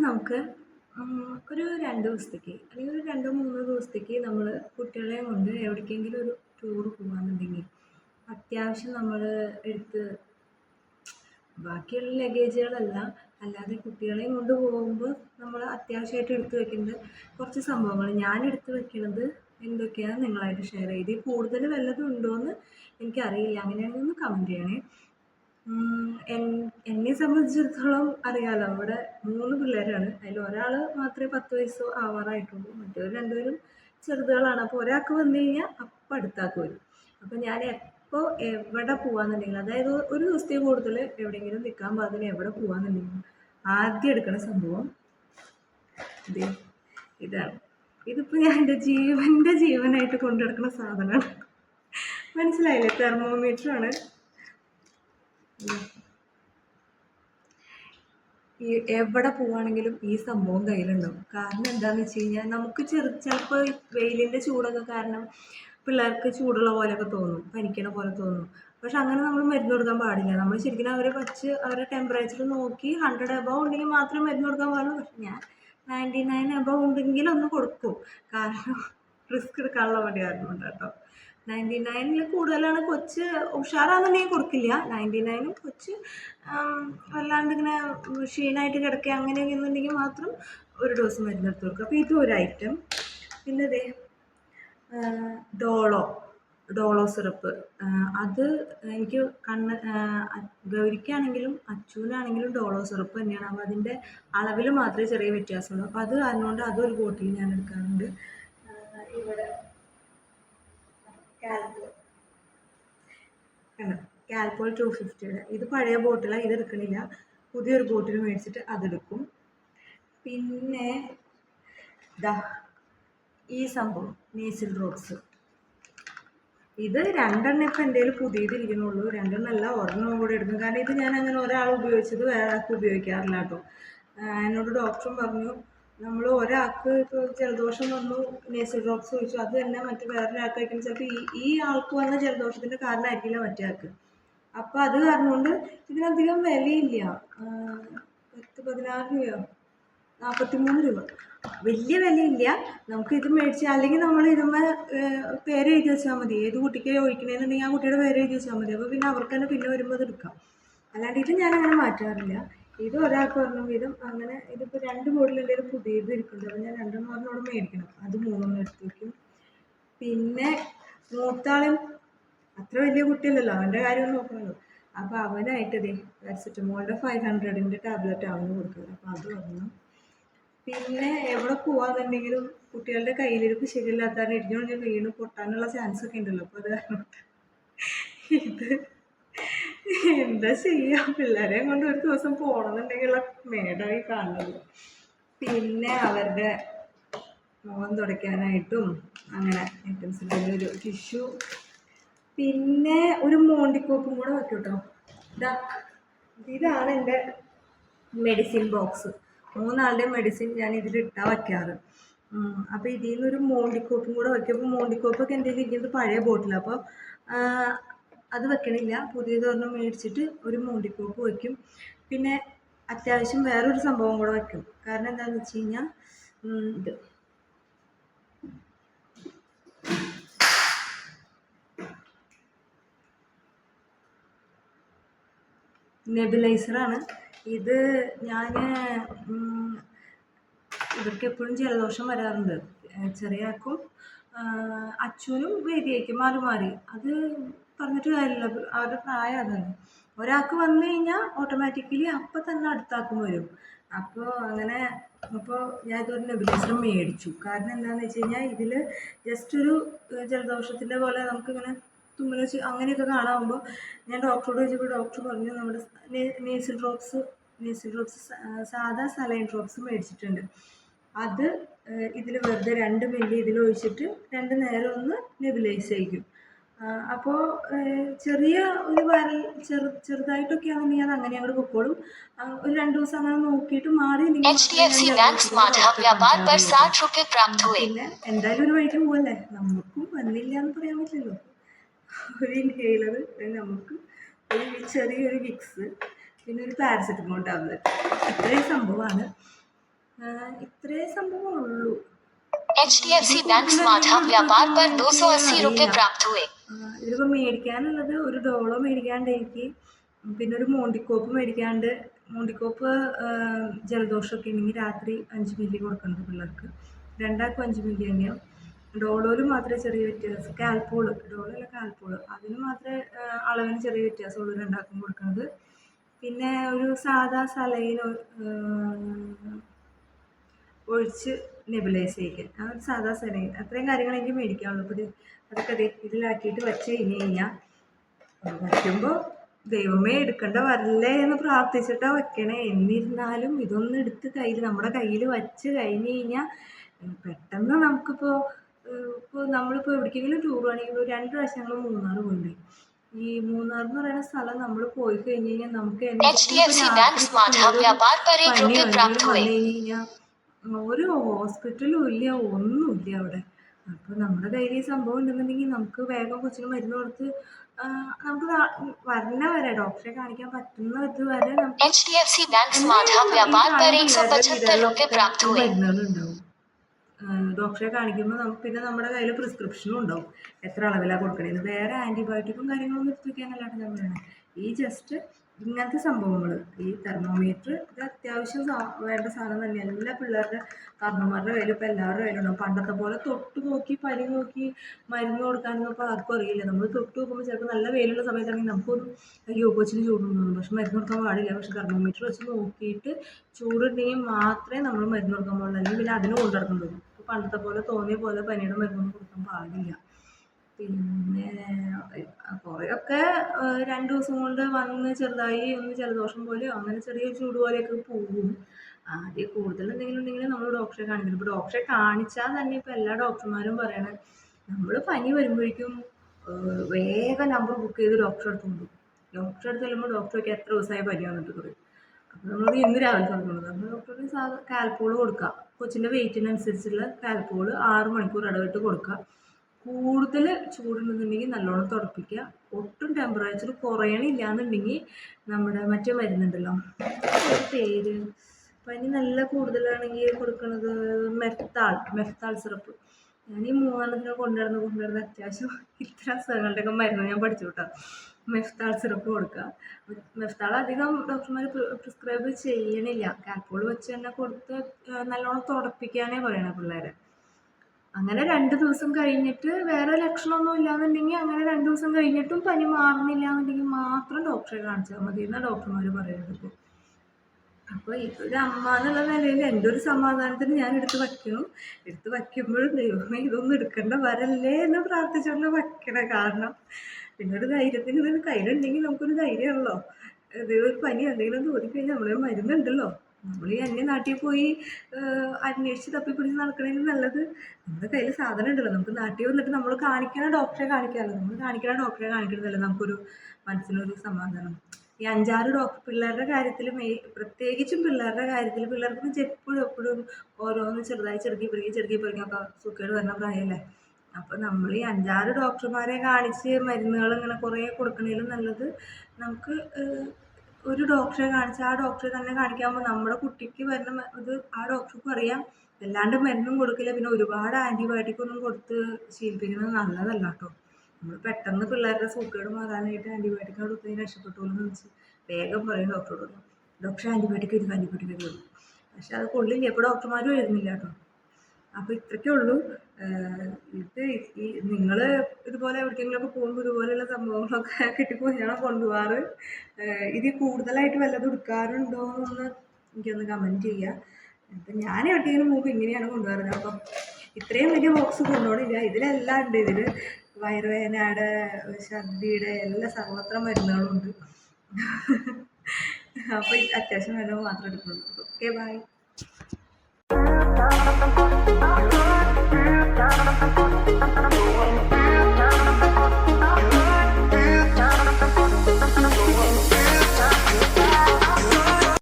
നമുക്ക് ഒരു രണ്ട് ദിവസത്തേക്ക് അല്ലെങ്കിൽ ഒരു രണ്ടോ മൂന്നോ ദിവസത്തേക്ക് നമ്മൾ കുട്ടികളെയും കൊണ്ട് എവിടേക്കെങ്കിലും ഒരു ടൂറ് പോകാമെന്നുണ്ടെങ്കിൽ അത്യാവശ്യം നമ്മൾ എടുത്ത് ബാക്കിയുള്ള ലഗേജുകളല്ല അല്ലാതെ കുട്ടികളെയും കൊണ്ട് പോകുമ്പോൾ നമ്മൾ അത്യാവശ്യമായിട്ട് എടുത്ത് വെക്കേണ്ട കുറച്ച് സംഭവങ്ങൾ ഞാൻ എടുത്ത് വെക്കണത് എന്തൊക്കെയാണെന്ന് നിങ്ങളായിട്ട് ഷെയർ ചെയ്ത് കൂടുതൽ വല്ലതും ഉണ്ടോയെന്ന് എനിക്കറിയില്ല. അങ്ങനെയാണെങ്കിൽ ഒന്ന് കമന്റ് ചെയ്യണേ. എന്നെ സംബന്ധിച്ചിടത്തോളം അറിയാലോ അവിടെ മൂന്ന് പിള്ളേരാണ്. അതിൽ ഒരാൾ മാത്രമേ പത്ത് വയസ്സോ ആവാറായിട്ടുള്ളൂ. മറ്റൊരു രണ്ടുപേരും ചെറുതുകളാണ്. അപ്പോൾ ഒരാൾക്ക് വന്നു കഴിഞ്ഞാൽ അപ്പം അടുത്താക്ക് വരും. അപ്പോൾ ഞാൻ എപ്പോൾ എവിടെ പോകാന്നുണ്ടെങ്കിൽ അതായത് ഒരു ദിവസത്തെ കൂടുതൽ എവിടെയെങ്കിലും നിൽക്കാൻ പാകത്തിന് എവിടെ പോകാന്നുണ്ടെങ്കിൽ ആദ്യം എടുക്കണ സംഭവം ഇത് ഇതാണ്. ഇതിപ്പോൾ ഞാൻ എന്റെ ജീവന്റെ ജീവനായിട്ട് കൊണ്ടു നടക്കുന്ന സാധനമാണ്. മനസ്സിലായില്ലേ? തെർമോമീറ്റർ ആണ് ഈ എവിടെ പോവാണെങ്കിലും ഈ സംഭവം കയ്യിലുണ്ടാവും. കാരണം എന്താണെന്ന് വെച്ച് കഴിഞ്ഞാൽ നമുക്ക് ചെറു ചിലപ്പോൾ വെയിലിന്റെ ചൂടൊക്കെ കാരണം പിള്ളേർക്ക് ചൂടുള്ള പോലെയൊക്കെ തോന്നും പനിക്കണ പോലെ തോന്നും. പക്ഷെ അങ്ങനെ നമ്മൾ മരുന്ന് കൊടുക്കാൻ പാടില്ല. നമ്മൾ ശരിക്കും അവരെ വെച്ച് അവരെ ടെമ്പറേച്ചർ നോക്കി ഹൺഡ്രഡ് എബവ് ഉണ്ടെങ്കിൽ മാത്രമേ മരുന്ന് കൊടുക്കാൻ പാടുള്ളൂ. പക്ഷെ ഞാൻ നയന്റി നയൻ എബവ് ഉണ്ടെങ്കിൽ ഒന്ന് കൊടുക്കും. കാരണം റിസ്ക് എടുക്കാനുള്ള മടി കാരണം കേട്ടോ. നയന്റി നയനിൽ കൂടുതലാണ് കൊച്ച് ഉഷാറാണെന്നുണ്ടെങ്കിൽ കൊടുക്കില്ല. നയന്റി നയനും കൊച്ച് വല്ലാണ്ട് ഇങ്ങനെ ക്ഷീണമായിട്ട് കിടക്കുക അങ്ങനെയൊക്കെ എന്നുണ്ടെങ്കിൽ മാത്രം ഒരു ഡോസ് മരുന്നെടുത്ത് കൊടുക്കുക. അപ്പോൾ ഇതും ഒരു ഐറ്റം പിന്നെ ദേ ഡോളോ ഡോളോ സിറപ്പ്. അത് എനിക്ക് കണ്ണ് ഗൗരിക്കാണെങ്കിലും അച്ചുവിനാണെങ്കിലും ഡോളോ സിറപ്പ് തന്നെയാണ്. അപ്പോൾ അതിന്റെ അളവിൽ മാത്രമേ ചെറിയ വ്യത്യാസമുള്ളൂ. അപ്പോൾ അത് കാരണം കൊണ്ട് അതൊരു ബോട്ടിൽ ഞാൻ എടുക്കാറുണ്ട്. ഇവിടെ കാൽപോൾ കാൽപോൾ ടു ഫിഫ്റ്റിയുടെ ഇത് പഴയ ബോട്ടിലാണ് ഇത് എടുക്കണില്ല. പുതിയൊരു ബോട്ടിൽ മേടിച്ചിട്ട് അതെടുക്കും. പിന്നെ ഈ സംഭവം നീസിൽ റോഡ്സ് ഇത് രണ്ടെണ്ണം ഇപ്പം എന്റെ കയ്യിൽ പുതിയത് ഇരിക്കുന്നുള്ളൂ രണ്ടെണ്ണം അല്ല ഒരെണ്ണം കൂടെ എടുക്കും. കാരണം ഇത് ഞാൻ അങ്ങനെ ഒരാൾ ഉപയോഗിച്ചത് വേറെ ആൾക്ക് ഉപയോഗിക്കാറില്ല കേട്ടോ. എന്നോട് ഡോക്ടറും പറഞ്ഞു നമ്മൾ ഒരാൾക്ക് ഇപ്പോൾ ജലദോഷം വന്നു നേസൽ ഡ്രോപ്സ് ചോദിച്ചു അത് തന്നെ മറ്റു വേറൊരാൾക്ക് കഴിക്കുന്ന ചിലപ്പോൾ ഈ ഈ ആൾക്ക് വന്ന ജലദോഷത്തിന്റെ കാരണമായിരിക്കില്ല മറ്റേ ആൾക്ക് അപ്പോൾ അത് കാരണം കൊണ്ട് ഇതിനധികം വിലയില്ല. പത്ത് പതിനാറ് രൂപയോ നാൽപ്പത്തി മൂന്ന് രൂപ. വലിയ വിലയില്ല. നമുക്ക് ഇത് മേടിച്ച് അല്ലെങ്കിൽ നമ്മൾ ഇതുമ്മേ പേര് എഴുതി വെച്ചാൽ മതി. ഏത് കുട്ടിക്ക് ഒഴിക്കണമെന്നുണ്ടെങ്കിൽ ആ കുട്ടിയുടെ പേര് എഴുതി വെച്ചാൽ മതി. അപ്പോൾ പിന്നെ അവർക്ക് തന്നെ പിന്നെ വരുമ്പോൾ അത് എടുക്കാം. അല്ലാണ്ട് ഇത് ഞാൻ അങ്ങനെ മാറ്റാറില്ല. ഇത് ഒരാൾക്ക് ഒരെണ്ണം വീതം അങ്ങനെ ഇതിപ്പോൾ രണ്ട് മോഡലിന്റെ ഒരു പുതിയത് ഇരിക്കുന്നുണ്ട് അപ്പോൾ ഞാൻ രണ്ടെണ്ണം ഒരെണ്ണോട് മേടിക്കണം. അത് മൂന്നെണ്ണം എടുത്ത് വയ്ക്കും പിന്നെ മൂത്താളും അത്ര വലിയ കുട്ടിയല്ലല്ലോ അവന്റെ കാര്യം നോക്കണമല്ലോ അപ്പോൾ അവനായിട്ട് ദേ പാരസെറ്റമോളുടെ ഫൈവ് ഹൺഡ്രഡിന്റെ ടാബ്ലറ്റ് അവന് കൊടുക്കുന്നത്. അപ്പോൾ അത് വന്നു. പിന്നെ എവിടെ പോവാന്നുണ്ടെങ്കിലും കുട്ടികളുടെ കയ്യിലിരിപ്പ് ശരിയല്ലാത്ത ഇടിഞ്ഞു വീണ് പൊട്ടാനുള്ള ചാൻസ് ഒക്കെ ഉണ്ടല്ലോ. അപ്പോൾ അത് കാരണം ഇത് എന്താ ചെയ്യാ? പിള്ളേരെ കൊണ്ട് ഒരു ദിവസം പോകണമെന്നുണ്ടെങ്കിലുള്ള മേടായി കാണുന്നത്. പിന്നെ അവരുടെ മുഖം തുടയ്ക്കാനായിട്ടും അങ്ങനെ ഐറ്റംസിന്റെ ഒരു ടിഷ്യൂ പിന്നെ ഒരു മോണ്ടിക്കോപ്പും കൂടെ വെക്കും കേട്ടോ ഇതാ ഇതാണ് എന്റെ മെഡിസിൻ ബോക്സ് മൂന്നാളുടെ മെഡിസിൻ ഞാൻ ഇതിലിട്ടാ വയ്ക്കാറ് അപ്പോൾ ഇതിൽ നിന്നൊരു മോണ്ടിക്കോപ്പും കൂടെ വയ്ക്കും അപ്പോൾ മോണ്ടിക്കോപ്പൊക്കെ എന്റെ ഇരിക്കുന്നത് പഴയ ബോട്ടിൽ അപ്പോൾ അത് വെക്കണില്ല. പുതിയതൊരെണ്ണം മേടിച്ചിട്ട് ഒരു മോണ്ടിക്കോപ്പ് വെക്കും. പിന്നെ അത്യാവശ്യം വേറൊരു സംഭവം കൂടെ വെക്കും. കാരണം എന്താണെന്ന് വെച്ച് കഴിഞ്ഞാൽ ഇത്. നെബിലൈസറാണ് ഇത് ഞാൻ ഇവർക്ക് എപ്പോഴും ജലദോഷം വരാറുണ്ട്. ചെറിയ ആൾക്കും അച്ഛനും വേദിയായിരിക്കും മാറി മാറി. അത് പറഞ്ഞിട്ട് കാര്യമില്ല. അവരുടെ പ്രായം അതാണ്. ഒരാൾക്ക് വന്നു കഴിഞ്ഞാൽ ഓട്ടോമാറ്റിക്കലി അപ്പം തന്നെ അടുത്താക്കും വരും. അപ്പോൾ അങ്ങനെ അപ്പോൾ ഞാൻ ഇതൊരു നെബുലൈസർ മേടിച്ചു. കാരണം എന്താണെന്ന് വെച്ച് കഴിഞ്ഞാൽ ഇതിൽ ജസ്റ്റ് ഒരു ജലദോഷത്തിന്റെ പോലെ നമുക്കിങ്ങനെ തുമ്മൽ വെച്ച് അങ്ങനെയൊക്കെ കാണാകുമ്പോൾ ഞാൻ ഡോക്ടറോട് ചോദിച്ചപ്പോൾ ഡോക്ടർ പറഞ്ഞു നമ്മുടെ നേസിൽ ഡ്രോപ്സ് നേസിൽ ഡ്രോപ്സ് സാധാ സലൈൻ ഡ്രോപ്സ് മേടിച്ചിട്ടുണ്ട്. അത് ഇതിൽ വെറുതെ രണ്ട് മില്ലി ഇതിൽ ഒഴിച്ചിട്ട് രണ്ട് നേരം ഒന്ന് നെബുലൈസ് ചെയ്യിക്കും. അപ്പോൾ ചെറിയ ഒരു വരൽ ചെറു ചെറുതായിട്ടൊക്കെ ആണെങ്കിൽ ഞാൻ അങ്ങനെ അങ്ങോട്ട് പൊക്കോളും. ഒരു രണ്ട് ദിവസം അങ്ങനെ നോക്കിയിട്ട് മാറി പിന്നെ എന്തായാലും ഒരു വഴിക്ക് പോവല്ലേ? നമുക്കും വന്നില്ല എന്ന് പറയാൻ പറ്റില്ലല്ലോ. ഒരു ഇൻഹെയിലർ നമുക്ക് ഒരു ചെറിയൊരു വിക്സ് പിന്നെ ഒരു പാരസെറ്റമോൾ ടാബ്ലറ്റ് ഇത്രയും സംഭവമാണ്. ഇത്രേ സംഭവം H D F C bank smart hub Vyapar പർ ദോ സോ അസി റുപ്യ പ്രാപ്ത് ഹുവേ ഇതിലിപ്പോൾ മേടിക്കാനുള്ളത് ഒരു ഡോളോ മേടിക്കാണ്ട് എനിക്ക് പിന്നെ ഒരു മോണ്ടിക്കോപ്പ് മേടിക്കാണ്ട് മോണ്ടിക്കോപ്പ് ജലദോഷമൊക്കെ ഉണ്ടെങ്കിൽ രാത്രി അഞ്ച് മില്ലി കൊടുക്കുന്നുണ്ട് പിള്ളേർക്ക്. രണ്ടാൾക്കും അഞ്ച് മില്ലി തന്നെയാണ് ഡോളോയിൽ മാത്രമേ ചെറിയ വ്യത്യാസം കാൽപോൾ ഡോളോ അല്ല കാൽപോൾ. അതിന് മാത്രമേ അളവിന് ചെറിയ വ്യത്യാസമുള്ളൂ രണ്ടാൾക്കും കൊടുക്കുന്നത് പിന്നെ ഒരു സാധാ സലൈനോ ഒഴിച്ച് നെബിലൈസ് ചെയ്യിക്കൽ അതൊരു സാധാ സെറൈൻ അത്രയും കാര്യങ്ങൾ എനിക്ക് മേടിക്കാനുള്ളൂ. അപ്പോൾ അതൊക്കെ ഇതിലാക്കിയിട്ട് വെച്ച് കഴിഞ്ഞ് കഴിഞ്ഞാൽ വയ്ക്കുമ്പോൾ ദൈവമേ എടുക്കേണ്ട വരല്ലേ എന്ന് പ്രാർത്ഥിച്ചിട്ടാ വെക്കണേ. എന്നിരുന്നാലും ഇതൊന്ന് എടുത്ത് കയ്യിൽ നമ്മുടെ കയ്യിൽ വച്ച് കഴിഞ്ഞ് കഴിഞ്ഞാൽ പെട്ടെന്ന് നമുക്കിപ്പോൾ ഇപ്പോൾ നമ്മളിപ്പോൾ എവിടേക്കെങ്കിലും ടൂർ ആണെങ്കിൽ രണ്ട് പ്രാവശ്യം ഞങ്ങൾ മൂന്നാർ പോയിട്ടുണ്ട്. ഈ മൂന്നാർ എന്ന് പറയുന്ന സ്ഥലം നമ്മൾ പോയി കഴിഞ്ഞ് കഴിഞ്ഞാൽ നമുക്ക് എന്തെങ്കിലും പനി കഴിഞ്ഞാൽ ഒരു ഹോസ്പിറ്റലും ഇല്ല ഒന്നുമില്ല അവിടെ. അപ്പോൾ നമ്മുടെ കയ്യിൽ ഈ സംഭവം ഉണ്ടെന്നുണ്ടെങ്കിൽ നമുക്ക് വേഗം കൊച്ചിന് മരുന്ന് കൊടുത്ത് നമുക്ക് വരണ വരെ ഡോക്ടറെ കാണിക്കാൻ പറ്റുന്ന ഇത് വരെ ഡോക്ടറെ കാണിക്കുമ്പോൾ നമുക്ക് പിന്നെ നമ്മുടെ കയ്യിൽ പ്രിസ്ക്രിപ്ഷനും ഉണ്ടാവും. എത്ര അളവിലാണ് കൊടുക്കണേന്ന് വേറെ ആന്റിബയോട്ടിക്കും കാര്യങ്ങളൊന്നും എടുത്തു വയ്ക്കാനല്ലാണ്ട് ഞാൻ ഈ ജസ്റ്റ് ഇങ്ങനത്തെ സംഭവങ്ങൾ ഈ തെർമോമീറ്റർ ഇത് അത്യാവശ്യം വേണ്ട സാധനം തന്നെ. എല്ലാ പിള്ളേരുടെ കാരണന്മാരുടെ കയ്യിലും ഇപ്പോൾ എല്ലാവരുടെ കയ്യിലുണ്ടാവും പണ്ടത്തെ പോലെ തൊട്ട് നോക്കി പരി നോക്കി മരുന്ന് കൊടുക്കാനൊന്നും ഇപ്പോൾ ആർക്കും അറിയില്ല. നമ്മൾ തൊട്ട് നോക്കുമ്പോൾ ചിലപ്പോൾ നല്ല വെയിലുള്ള സമയത്താണെങ്കിൽ നമുക്കൊന്നും അയ്യോ കൊച്ചിന് ചൂടുണ്ടെന്ന് പക്ഷെ മരുന്ന് കൊടുക്കാൻ പാടില്ല. പക്ഷെ തെർമോമീറ്റർ വെച്ച് നോക്കിയിട്ട് ചൂടുണ്ടെങ്കിൽ മാത്രമേ നമ്മൾ മരുന്ന് കൊടുക്കാൻ പാടുള്ളൂ. അല്ലെങ്കിൽ പിന്നെ അതിന് കൊണ്ടുനടക്കേണ്ടി വരും പണ്ടത്തെ പോലെ തോന്നിയ പോലെ പനിയുടെ മരുന്നൊന്നും കൊടുക്കാൻ പാടില്ല. പിന്നെ കുറേയൊക്കെ രണ്ട് ദിവസം കൊണ്ട് വന്ന് ചെറുതായി ഒന്ന് ജലദോഷം പോലെയോ അങ്ങനെ ചെറിയ ചൂട് പോലെയൊക്കെ പോകും. ആദ്യം കൂടുതൽ എന്തെങ്കിലും ഉണ്ടെങ്കിൽ നമ്മൾ ഡോക്ടറെ കാണിക്കണം. ഇപ്പോൾ ഡോക്ടറെ കാണിച്ചാൽ തന്നെ ഇപ്പോൾ എല്ലാ ഡോക്ടർമാരും പറയണത് നമ്മൾ പനി വരുമ്പോഴേക്കും വേഗം നമ്പർ ബുക്ക് ചെയ്ത് ഡോക്ടറെ അടുത്ത് കൊണ്ടു ഡോക്ടറെ അടുത്ത് ചെല്ലുമ്പോൾ ഡോക്ടറൊക്കെ എത്ര ദിവസമായി പനി വന്നിട്ട് പറയും. അപ്പോൾ നമ്മൾ ഇന്ന് രാവിലെ തുടങ്ങുന്നത് നമ്മൾ ഡോക്ടറിന് സാധാ കാൽപോൾ കൊടുക്കുക കൊച്ചിന്റെ വെയിറ്റിനനുസരിച്ചുള്ള കാൽപോൾ ആറ് മണിക്കൂർ ഇടവിട്ട് കൊടുക്കുക കൂടുതൽ ചൂടുണ്ടെന്നുണ്ടെങ്കിൽ നല്ലോണം തുടപ്പിക്കുക ഒട്ടും ടെമ്പറേച്ചർ കുറയണില്ല എന്നുണ്ടെങ്കിൽ നമ്മുടെ മറ്റേ മരുന്നുണ്ടല്ലോ. പേര്. പനി നല്ല കൂടുതലാണെങ്കിൽ കൊടുക്കുന്നത് മെഫ്താൾ മെഫ്താൾ സിറപ്പ് ഞാൻ ഈ മൂന്നെണ്ണത്തിനെ കൊണ്ടുവരുന്ന കൊണ്ടുവരുന്ന അത്യാവശ്യം ഇത്ര അസുഖങ്ങളുടെയൊക്കെ മരുന്ന് ഞാൻ പഠിച്ചു കേട്ടോ മെഫ്താൾ സിറപ്പ് കൊടുക്കുക. മെഫ്താൾ അധികം ഡോക്ടർമാർ പ്രിസ്ക്രൈബ് ചെയ്യണില്ല. കാൽക്കോൾ വെച്ച് തന്നെ കൊടുത്ത് നല്ലോണം തുടപ്പിക്കാനേ പറയണേ പിള്ളേരെ. അങ്ങനെ രണ്ട് ദിവസം കഴിഞ്ഞിട്ട് വേറെ ലക്ഷണമൊന്നും ഇല്ലാന്നുണ്ടെങ്കിൽ അങ്ങനെ രണ്ട് ദിവസം കഴിഞ്ഞിട്ടും പനി മാറുന്നില്ല എന്നുണ്ടെങ്കിൽ മാത്രം ഡോക്ടറെ കാണിച്ചാൽ മതി എന്നാണ് ഡോക്ടർമാർ പറയുന്നത് ഇപ്പോൾ അപ്പോൾ ഇതൊരു അമ്മ എന്നുള്ള നിലയിൽ എന്റെ ഒരു സമാധാനത്തിന് ഞാൻ എടുത്ത് വയ്ക്കണം എടുത്ത് വയ്ക്കുമ്പോഴും ദൈവമേ ഇതൊന്നും എടുക്കേണ്ട വരല്ലേ എന്ന് പ്രാർത്ഥിച്ചുകൊണ്ട് വയ്ക്കണം കാരണം. പിന്നെ ഒരു ധൈര്യത്തിന് ഇത് കയ്യിലുണ്ടെങ്കിൽ നമുക്കൊരു ധൈര്യമുള്ളോ ഇത് ഒരു പനി എന്തെങ്കിലും തോന്നിക്കഴിഞ്ഞാൽ നമ്മളെ മരുന്നുണ്ടല്ലോ. നമ്മൾ ഈ അന്യ നാട്ടിൽ പോയി അന്വേഷിച്ച് തപ്പിപ്പിടിച്ച് നടക്കണതിന് നല്ലത്. നമ്മുടെ കയ്യിൽ സാധനം ഉണ്ടല്ലോ. നമുക്ക് നാട്ടിൽ വന്നിട്ട് നമ്മൾ കാണിക്കണ ഡോക്ടറെ കാണിക്കാമല്ലോ നമ്മൾ കാണിക്കണ ഡോക്ടറെ കാണിക്കണതല്ലേ നമുക്കൊരു മനസ്സിനൊരു സമാധാനം. ഈ അഞ്ചാറ് ഡോക്ടർ പിള്ളേരുടെ കാര്യത്തിൽ മെയ് പ്രത്യേകിച്ചും പിള്ളേരുടെ കാര്യത്തിൽ പിള്ളേർക്ക് എപ്പോഴും എപ്പോഴും ഓരോന്ന് ചെറുതായി ചെറുക്കി പെറുക്കി ചെറുക്കി പെറുക്കിയൊക്കെ സുഖേട് വരുന്ന പ്രായമല്ലേ അപ്പം നമ്മൾ ഈ അഞ്ചാറ് ഡോക്ടർമാരെ കാണിച്ച് മരുന്നുകൾ ഇങ്ങനെ കുറേ കൊടുക്കണേലും നല്ലത് നമുക്ക് ഒരു ഡോക്ടറെ കാണിച്ച് ആ ഡോക്ടറെ തന്നെ കാണിക്കാമ്പോൾ നമ്മുടെ കുട്ടിക്ക് വരുന്ന ഇത് ആ ഡോക്ടർക്ക് അറിയാം. അല്ലാണ്ട് മരുന്നും കൊടുക്കില്ല. പിന്നെ ഒരുപാട് ആന്റിബയോട്ടിക് ഒന്നും കൊടുത്ത് ശീലിപ്പിക്കുന്നത് നല്ലതല്ല കേട്ടോ നമ്മൾ പെട്ടെന്ന് പിള്ളേരുടെ സൂക്കേട് മാറാനായിട്ട് ആന്റിബയോട്ടിക് കൊടുത്ത് രക്ഷപ്പെട്ടോളൂ എന്ന് വെച്ച് വേഗം പറയും ഡോക്ടറോട് ഡോക്ടർ ആന്റിബയോട്ടിക് എടുക്കും ആന്റിബയോട്ടിക് എടുക്കും പക്ഷെ അത് കൊള്ളില്ല. ഇപ്പോൾ ഡോക്ടർമാരും എഴുതുന്നില്ല കേട്ടോ അപ്പോൾ ഇത്രയ്ക്കേ ഉള്ളൂ. ഇത് ഈ നിങ്ങൾ ഇതുപോലെ എവിടേക്കെങ്കിലുമൊക്കെ പോകുമ്പോൾ ഇതുപോലെയുള്ള സംഭവങ്ങളൊക്കെ കിട്ടിക്കഴിഞ്ഞാണ് കൊണ്ടുപോകാറ് ഇത് കൂടുതലായിട്ട് വല്ലതും എടുക്കാറുണ്ടോ എന്നൊന്ന് എനിക്കൊന്ന് കമന്റ് ചെയ്യുക അപ്പം ഞാൻ എവിടേക്കെങ്കിലും പോകുമ്പോൾ ഇങ്ങനെയാണ് കൊണ്ടുപോകാറ് അപ്പം ഇത്രയും വലിയ ബോക്സ് കൊണ്ടുപോകണില്ല. ഇതിലെല്ലാം ഉണ്ട്. ഇതിൽ വയറുവേദനയുടെ ഛർദിയുടെ എല്ലാ സർവത്ര മരുന്നുകളും ഉണ്ട് അപ്പോൾ അത്യാവശ്യം വേണ്ടത് മാത്രമേ എടുക്കുള്ളൂ okay bye I'm I'm gonna.